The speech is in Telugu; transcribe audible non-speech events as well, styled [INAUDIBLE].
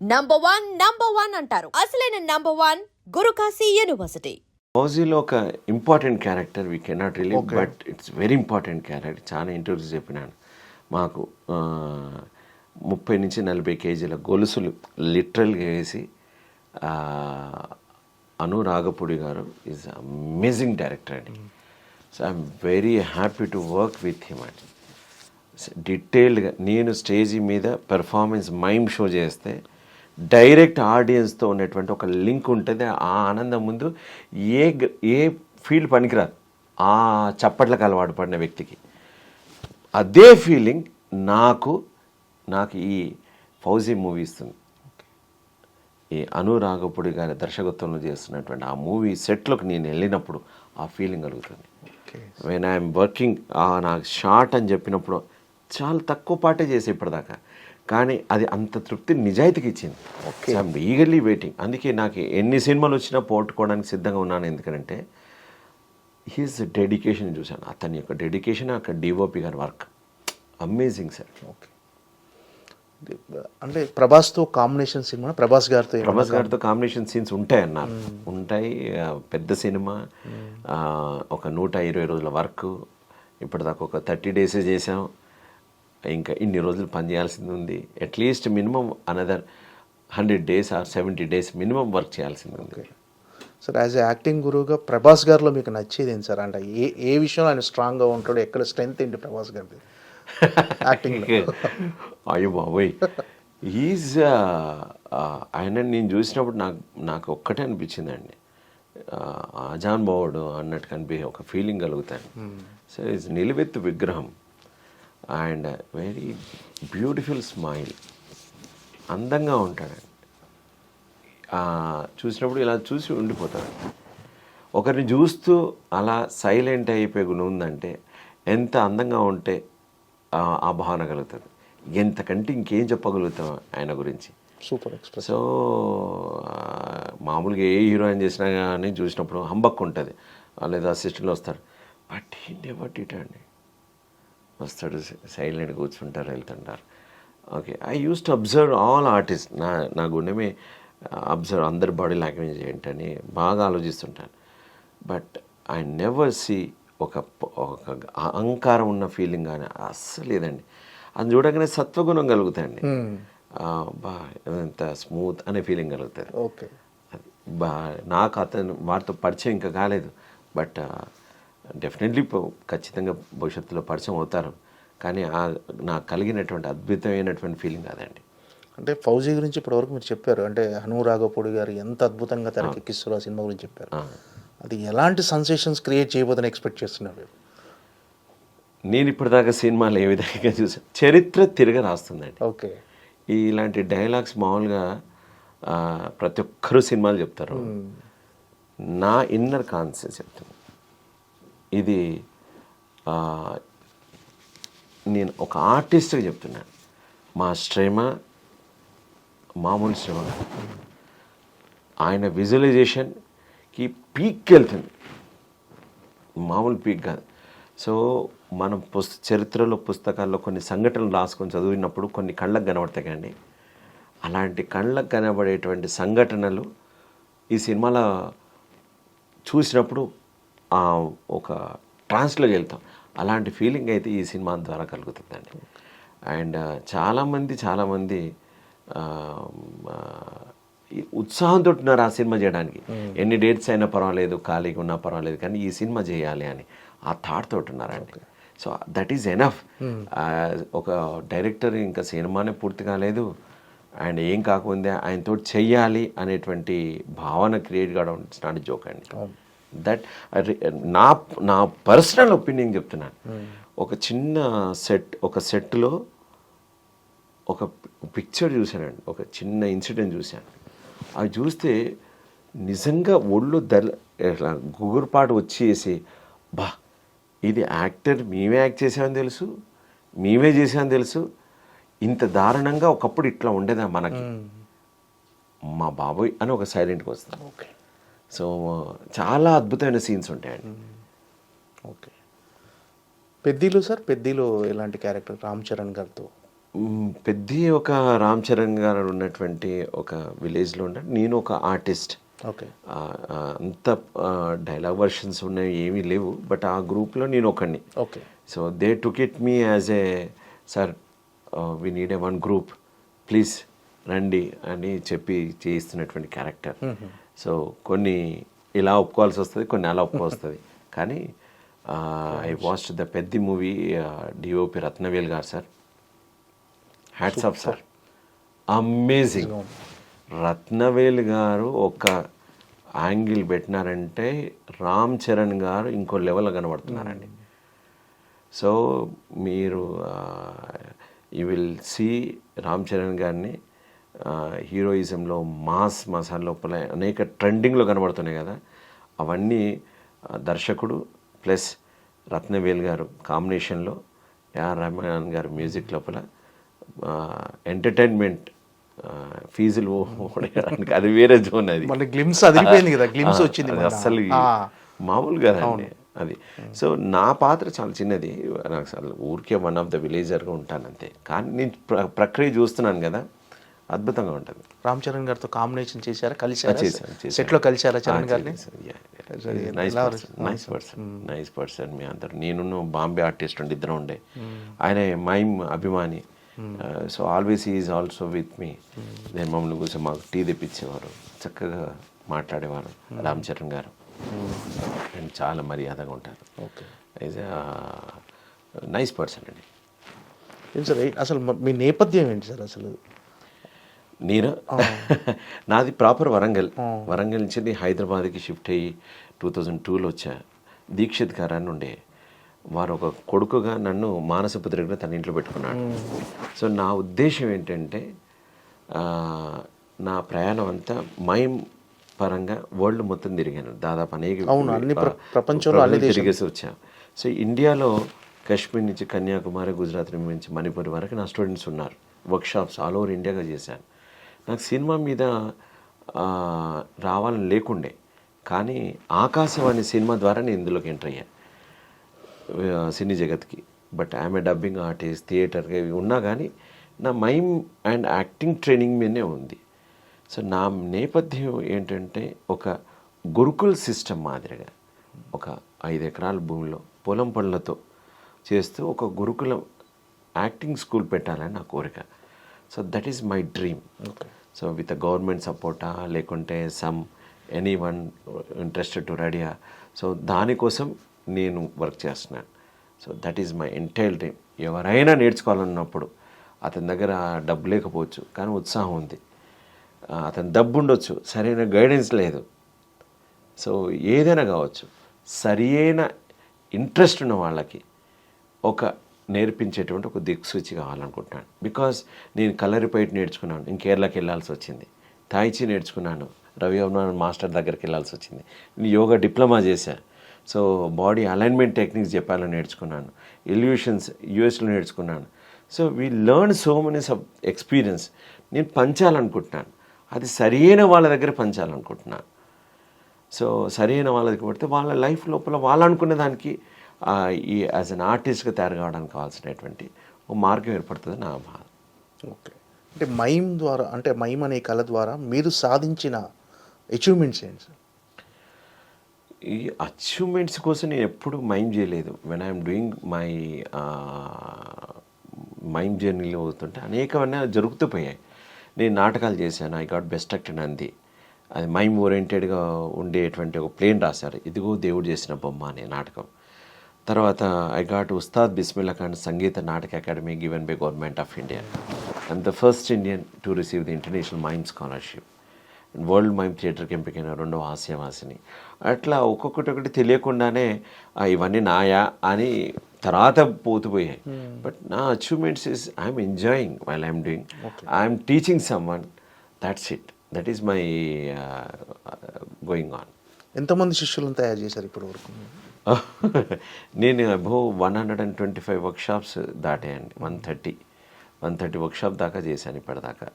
నంబర్ వన్ నంబర్ వన్ అంటారు. అసలైన నంబర్ వన్ గురుకాశీ యూనివర్సిటీ. ఫౌజీలో ఒక important character we cannot relieve. But it's very important character చాలా ఇంటర్వ్యూస్ చెప్పినాను. మాకు ముప్పై నుంచి నలభై కేజీల గొలుసులు లిటరల్గా వేసి ఆ, అను రాగపూడి గారు ఈజ్ అమేజింగ్ డైరెక్టర్ అండి. So I'm very happy to work with him అండి. డీటెయిల్డ్గా నేను స్టేజ్ మీద పెర్ఫార్మెన్స్ మైమ్ షో చేస్తే డైరెక్ట్ ఆడియన్స్తో ఉన్నటువంటి ఒక లింక్ ఉంటుంది ఆ ఆనందం ముందు ఏ ఏ ఫీల్డ్ పనికిరాదు. ఆ చప్పట్లకు అలవాటు పడిన వ్యక్తికి. అదే ఫీలింగ్ నాకు నాకు ఈ ఫౌజీ మూవీ ఇస్తుంది. ఈ అనురాగపుడి గారి దర్శకత్వంలో చేస్తున్నటువంటి ఆ మూవీ సెట్లోకి నేను వెళ్ళినప్పుడు ఆ ఫీలింగ్ కలుగుతుంది. వెన్ ఐఎమ్ వర్కింగ్ నాకు షార్ట్ అని చెప్పినప్పుడు చాలా తక్కువ పాటే చేసి ఇప్పటిదాకా కానీ అది అంత తృప్తి నిజాయితీకి ఇచ్చింది. Okay. ఐఎమ్ ఈగర్లీ వెయిటింగ్ అందుకే నాకు ఎన్ని సినిమాలు వచ్చినా పోగొట్టుకోవడానికి సిద్ధంగా ఉన్నాను. ఎందుకంటే హీస్ డెడికేషన్ చూశాను. అతని యొక్క డెడికేషన్ అక్కడ డిఓపి గారి వర్క్ అమేజింగ్ సార్ ఓకే. అంటే ప్రభాస్తో కాంబినేషన్ సినిమా ప్రభాస్ గారితో ప్రభాస్ గారితో కాంబినేషన్ సీన్స్ ఉంటాయి అన్నారు ఉంటాయి. పెద్ద సినిమా. ఒక నూట ఇరవై రోజుల వర్క్. ఇప్పటిదాకా ఒక థర్టీ డేసే చేసాం ఇంకా ఇన్ని రోజులు పని చేయాల్సింది ఉంది at least minimum another hundred days or seventy days minimum work చేయాల్సింది ఉంది. సార్ యాజ్ ఏ యాక్టింగ్ గురువుగా ప్రభాస్ గారిలో మీకు నచ్చేది ఏంటి సార్ అంటే ఏ ఏ విషయంలో ఆయన స్ట్రాంగ్గా ఉంటాడు ఎక్కడ స్ట్రెంత్ ఏంటి ప్రభాస్ గారిది? యాక్టింగ్లో [LAUGHS] అయ్యో బాబోయ్. ఈజ్ ఆయన నేను చూసినప్పుడు నాకు నాకు ఒక్కటే అనిపించిందండి. అజాన్ బావుడు అన్నట్టు కనిపి ఒక ఫీలింగ్ కలుగుతాను సో ఇస్ నిలువెత్తు విగ్రహం. And very beautiful smile. అందంగా ఉంటాడండి చూసినప్పుడు ఇలా చూసి ఉండిపోతాడు. ఒకరిని చూస్తూ అలా సైలెంట్ అయిపోయే గుణం ఉందంటే ఎంత అందంగా ఉంటే ఆ భావన కలుగుతుంది. ఎంతకంటే ఇంకేం చెప్పగలుగుతాం ఆయన గురించి? Super express. సో మామూలుగా ఏ హీరోయిన్ చేసినా కానీ చూసినప్పుడు హంబక్ ఉంటుంది లేదా అసిస్టెంట్లు వస్తారు బట్ హీ నెవర్ డిట్ అండి వస్తాడు సైలెంట్ కూర్చుంటారు వెళ్తుంటారు. Okay. I use to observe all artist నా నా గుండెమే అబ్జర్వ్ అందరి బాడీ లాంగ్వేజ్ ఏంటని బాగా ఆలోచిస్తుంటాను. బట్ ఐ నెవర్ సీ ఒక ఒక అహంకారం ఉన్న ఫీలింగ్ కానీ అస్సలు లేదండి. అది చూడగానే సత్వగుణం కలుగుతాయండి. బా ఎంత స్మూత్ అనే ఫీలింగ్ కలుగుతుంది. ఓకే. బా నాకు అతను వారితో పరిచయం ఇంకా కాలేదు. బట్ డెఫినెట్లీ ఖచ్చితంగా భవిష్యత్తులో పరిచయం అవుతారు. కానీ ఆ నాకు కలిగినటువంటి అద్భుతమైనటువంటి ఫీలింగ్ అదండి. అంటే ఫౌజీ గురించి ఇప్పటివరకు మీరు చెప్పారు. అంటే హనురాఘపూడి గారు ఎంత అద్భుతంగా తెరకెక్కిస్తారు ఆ సినిమా గురించి చెప్పారు. అది ఎలాంటి సెన్సేషన్స్ క్రియేట్ చేయబోదని ఎక్స్పెక్ట్ చేస్తున్నారు? నేను ఇప్పటిదాకా సినిమాలు ఏ విధంగా చూసాను చరిత్ర తిరగ రాస్తుందండి. ఓకే. ఇలాంటి డైలాగ్స్ మామూలుగా ప్రతి ఒక్కరూ సినిమాలు చెప్తారు. నా ఇన్నర్ కాన్సెప్ట్ చెప్తాను. ఇది నేను ఒక ఆర్టిస్ట్గా చెప్తున్నాను మా శ్రమ మామూలు శ్రమ ఆయన విజువలైజేషన్కి పీక్కి వెళ్తుంది మామూలు పీక్ కాదు. సో మనం పుస్త చరిత్రలో పుస్తకాల్లో కొన్ని సంఘటనలు రాసుకొని చదివినప్పుడు కొన్ని కళ్ళకు కనబడతాయి కానీ అలాంటి కళ్ళకు కనబడేటువంటి సంఘటనలు ఈ సినిమాలో చూసినప్పుడు ఒక ట్రాన్స్లోకి వెళ్తాం. అలాంటి ఫీలింగ్ అయితే ఈ సినిమా ద్వారా కలుగుతుందండి. అండ్ చాలామంది చాలామంది ఉత్సాహంతో ఉన్నారు ఆ సినిమా చేయడానికి. ఎన్ని డేట్స్ అయినా పర్వాలేదు ఖాళీగా ఉన్నా పర్వాలేదు కానీ ఈ సినిమా చేయాలి అని ఆ థాట్ తోటి ఉన్నారండి. సో దట్ ఈజ్ ఎనఫ్ ఒక డైరెక్టర్ ఇంకా సినిమానే పూర్తి కాలేదు అండ్ ఏం కాకుండా ఆయనతో చెయ్యాలి అనేటువంటి భావన క్రియేట్ కావడం నాట్ జోక్ అండి. దట్ నా నా పర్సనల్ ఒపీనియన్ చెప్తున్నాను. ఒక చిన్న సెట్ ఒక సెట్లో ఒక పిక్చర్ చూశానండి. ఒక చిన్న ఇన్సిడెంట్ చూశాను. అది చూస్తే నిజంగా ఒళ్ళు దల ఇట్లా గుగురుపాటు వచ్చేసి బా ఇది యాక్టర్ మేమే యాక్ట్ చేసామని తెలుసు మేమే చేసామని తెలుసు. ఇంత దారుణంగా ఒకప్పుడు ఇట్లా ఉండేదా మనకి? మా బాబోయ్ అని ఒక సైలెంట్కి వస్తాం ఓకే సో చాలా అద్భుతమైన సీన్స్ ఉంటాయండి. ఓకే. పెద్దీలు సార్? పెద్దీలు ఎలాంటి క్యారెక్టర్? రామ్ చరణ్ గారితో. పెద్ద ఒక రామ్ చరణ్ గారు ఉన్నటువంటి ఒక విలేజ్లో ఉంటే నేను ఒక ఆర్టిస్ట్. ఓకే. అంత డైలాగ్ వర్షన్స్ ఉన్నాయి ఏమీ లేవు బట్ ఆ గ్రూప్లో నేను ఒకడిని okay. So they took it me as a sir we need a one group please రండి అని చెప్పి చేయిస్తున్నటువంటి క్యారెక్టర్. సో కొన్ని ఇలా ఒప్పుకోవాల్సి వస్తుంది కొన్ని అలా ఒప్పుకోవస్తుంది. కానీ ఐ వాచ్ ద పెద్ద movie DOP Rathnavel garu sir. Hats off sir amazing Rathnavel garu ఒక యాంగిల్ పెట్టినారంటే రామ్ చరణ్ గారు ఇంకో లెవెల్ కనబడుతున్నారండి. సో మీరు you will see Ram Charan గారిని హీరోయిజంలో మాస్ మసాలా లోపల అనేక ట్రెండింగ్లో కనబడుతున్నాయి కదా. అవన్నీ దర్శకుడు ప్లస్ రత్నవేల్ గారు కాంబినేషన్లో ఏఆర్ రహమాన్ గారు మ్యూజిక్ లోపల ఎంటర్టైన్మెంట్ ఫీజులు ఓడేయడానికి అది వేరే జోన్ అది. మళ్ళీ గ్లిమ్స్ అదిరిపోయింది కదా గ్లిమ్స్ వచ్చింది అది మొన్న. అస్సలు ఆ, మామూలు కదండి అది. సో నా పాత్ర చాలా చిన్నది. నాకు అసలు ఊరికే వన్ ఆఫ్ ద విలేజర్గా ఉంటాను అంతే కానీ నేను ప్ర- ప్రక్రియ చూస్తున్నాను కదా. అద్భుతంగా ఉంటుంది. రామ్ చరణ్ గారితో కాంబినేషన్ చేశారా? కలిసారా చేశాను, చేశాను. సెట్లో కలిసారా చరణ్ గారిని? నైస్ పర్సన్ నైస్ పర్సన్ మీ అందరు. నేను బాంబే ఆర్టిస్ట్ ఉండి ఇద్దరం ఉండే. ఆయన మైమ్ అభిమాని. So always is also with me నేను మమ్మల్ని కూర్చొని మాకు టీ తెప్పించేవారు. చక్కగా మాట్లాడేవారు రామ్ చరణ్ గారు. అండ్ చాలా మర్యాదగా ఉంటారు. ఓకే ఈజ్ నైస్ పర్సన్ అండి. సార్ అసలు మీ నేపథ్యం ఏంటి సార్ అసలు? నేను [LAUGHS] నాది ప్రాపర్ వరంగల్. వరంగల్ నుంచి హైదరాబాద్కి షిఫ్ట్ అయ్యి టూ థౌజండ్ టూలో వచ్చా. దీక్షిత్ గారు అని ఉండే. వారు ఒక కొడుకుగా నన్ను మానసపుత్రికగా తన ఇంట్లో పెట్టుకున్నాడు. సో నా ఉద్దేశం ఏంటంటే నా ప్రయాణం అంతా మైమ్ పరంగా వరల్డ్ మొత్తం తిరిగాను. దాదాపు అనేక ప్రపంచంలో అన్ని తిరిగేసి వచ్చా. సో ఇండియాలో కాశ్మీర్ నుంచి కన్యాకుమారి గుజరాత్ నుంచి మణిపూర్ వరకు నా స్టూడెంట్స్ ఉన్నారు. వర్క్షాప్స్ ఆల్ ఓవర్ ఇండియాగా చేశాను. నాకు సినిమా మీద రావాలని లేకుండే. కానీ ఆకాశవాణి సినిమా ద్వారా నేను ఇందులోకి ఎంటర్ అయ్యాను సినీ జగత్కి. బట్ ఆమె డబ్బింగ్ ఆర్టిస్ట్ థియేటర్ ఇవి ఉన్నా కానీ నా మైమ్ అండ్ యాక్టింగ్ ట్రైనింగ్ మీదనే ఉంది. సో నా నేపథ్యం ఏంటంటే ఒక గురుకుల్ సిస్టమ్ మాదిరిగా. ఒక ఐదు ఎకరాల భూమిలో పొలం పనులతో చేస్తూ ఒక గురుకులం యాక్టింగ్ స్కూల్ పెట్టాలని నా కోరిక. So that is my dream so with government సపోర్టా లేకుంటే some any one interested to రెడీయా సో దానికోసం నేను వర్క్ చేస్తున్నాను. So that is my entire dream ఎవరైనా నేర్చుకోవాలన్నప్పుడు అతని దగ్గర డబ్బు లేకపోవచ్చు కానీ ఉత్సాహం ఉంది. అతని డబ్బు ఉండొచ్చు సరైన గైడెన్స్ లేదు. సో ఏదైనా కావచ్చు సరియైన ఇంట్రెస్ట్ ఉన్న వాళ్ళకి ఒక నేర్పించేటువంటి ఒక దిక్సూచి కావాలనుకుంటున్నాను. బికాస్ నేను కలరిపైట్ నేర్చుకున్నాను. నేను కేరళకి వెళ్ళాల్సి వచ్చింది. తాయిచి నేర్చుకున్నాను. రవి అభిమాన్ మాస్టర్ దగ్గరికి వెళ్ళాల్సి వచ్చింది. నేను యోగా డిప్లొమా చేశాను సో బాడీ అలైన్మెంట్ టెక్నిక్స్ చెప్పాలని నేర్చుకున్నాను. ఇల్యూషన్స్ యూఎస్లో నేర్చుకున్నాను. So we learn so many sub experience నేను పంచాలనుకుంటున్నాను. అది సరైన వాళ్ళ దగ్గర పంచాలనుకుంటున్నాను. సో సరైన వాళ్ళకి పడితే వాళ్ళ లైఫ్ లోపల వాళ్ళు అనుకునే దానికి ఈ యాజ్ అన్ ఆర్టిస్ట్గా తయారు కావడానికి కావాల్సినటువంటి ఒక మార్గం ఏర్పడుతుంది నా బాధ ఓకే. అంటే మైమ్ ద్వారా అంటే మైమ్ అనే కళ ద్వారా మీరు సాధించిన అచీవ్మెంట్స్ ఏంటి సార్? ఈ అచీవ్మెంట్స్ కోసం నేను ఎప్పుడు మైండ్ చేయలేదు. When I'm doing my mind జర్నీలో అవుతుంటే అనేకమైన జరుగుతూ పోయాయి. నేను నాటకాలు చేశాను. ఐ గాట్ బెస్ట్ యాక్టర్ అంది అది మైమ్ ఓరియంటెడ్గా ఉండేటువంటి ఒక ప్లేన్ రాశారు. ఇదిగో దేవుడు చేసిన బొమ్మ అనే నాటకం. తర్వాత I got Ustad Bismillah Khan Sangeet Natak academy given by government of India and the first Indian to receive the international mime scholarship world mime థియేటర్కి ఎంపికైన రెండో హాస్యవాసిని. అట్లా ఒక్కొక్కటి ఒకటి తెలియకుండానే "ఆ, ఇవన్నీ నాయా అని తర్వాత పోతుపోయాయి. బట్ నా achievements is I'm enjoying while I'm doing I'm teaching some one that's it that is my going on ఎంతమంది శిష్యులను తయారు చేశారు ఇప్పటి వరకు? [LAUGHS] నేను above one hundred and twenty five workshops దాటాయండి. One thirty one thirty workshop దాకా చేశాను ఇప్పటిదాకా.